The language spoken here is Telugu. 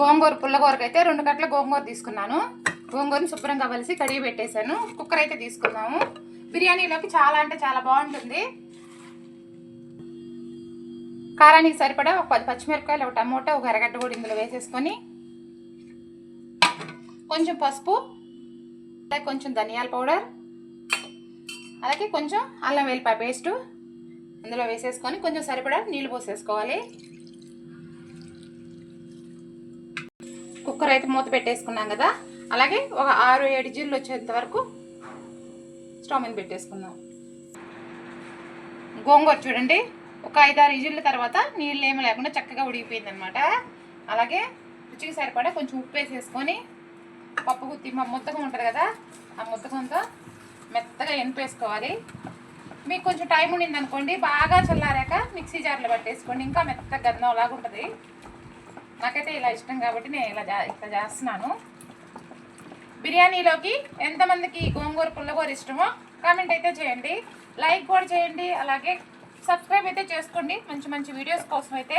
గోంగూర పుల్లగూరకు అయితే రెండు కట్ల గోంగూర తీసుకున్నాను. గోంగూరని శుభ్రంగా కలిసి కడిగి పెట్టేశాను. కుక్కర్ అయితే తీసుకున్నాము బిర్యానీలోకి చాలా అంటే చాలా బాగుంటుంది. కారానికి సరిపడా ఒక పది పచ్చిమిరపకాయలు ఒక టమోటా ఒక అరగడ్డ కూడా ఇందులో వేసేసుకొని కొంచెం పసుపు అలాగే కొంచెం ధనియాల పౌడర్ అలాగే కొంచెం అల్లం వెల్లిపాయ పేస్టు అందులో వేసేసుకొని కొంచెం సరిపడా నీళ్ళు పోసేసుకోవాలి. కుక్కర్ అయితే మూత పెట్టేసుకున్నాం కదా. అలాగే ఒక ఆరు ఏడు జిల్లు వచ్చేంత వరకు స్టవ్ మీద పెట్టేసుకుందాం. గోంగూర చూడండి. ఒక ఐదారు ఇజిళ్ళ తర్వాత నీళ్ళు ఏమి లేకుండా చక్కగా ఉడిగిపోయింది అనమాట అలాగే రుచికి సరిపడా కొంచెం ఉప్పు వేసేసుకొని పప్పు గుత్తి మా ముద్దకం ఉంటుంది కదా ఆ ముత్తకంతో మెత్తగా ఎనిపేసుకోవాలి మీకు కొంచెం టైం ఉండింది అనుకోండి బాగా చల్లారాక మిక్సీ జార్లో పట్టేసుకోండి. ఇంకా మెత్తగా గంధం లాగా ఉంటుంది నాకైతే ఇలా ఇష్టం కాబట్టి నేను ఇలా ఇట్లా చేస్తున్నాను. బిర్యానీలోకి ఎంతమందికి గోంగూర పుల్లగూర ఇష్టమో కామెంట్ అయితే చేయండి. లైక్ కూడా చేయండి. అలాగే సబ్స్క్రైబ్ అయితే చేసుకోండి. మంచి మంచి వీడియోస్ కోసం అయితే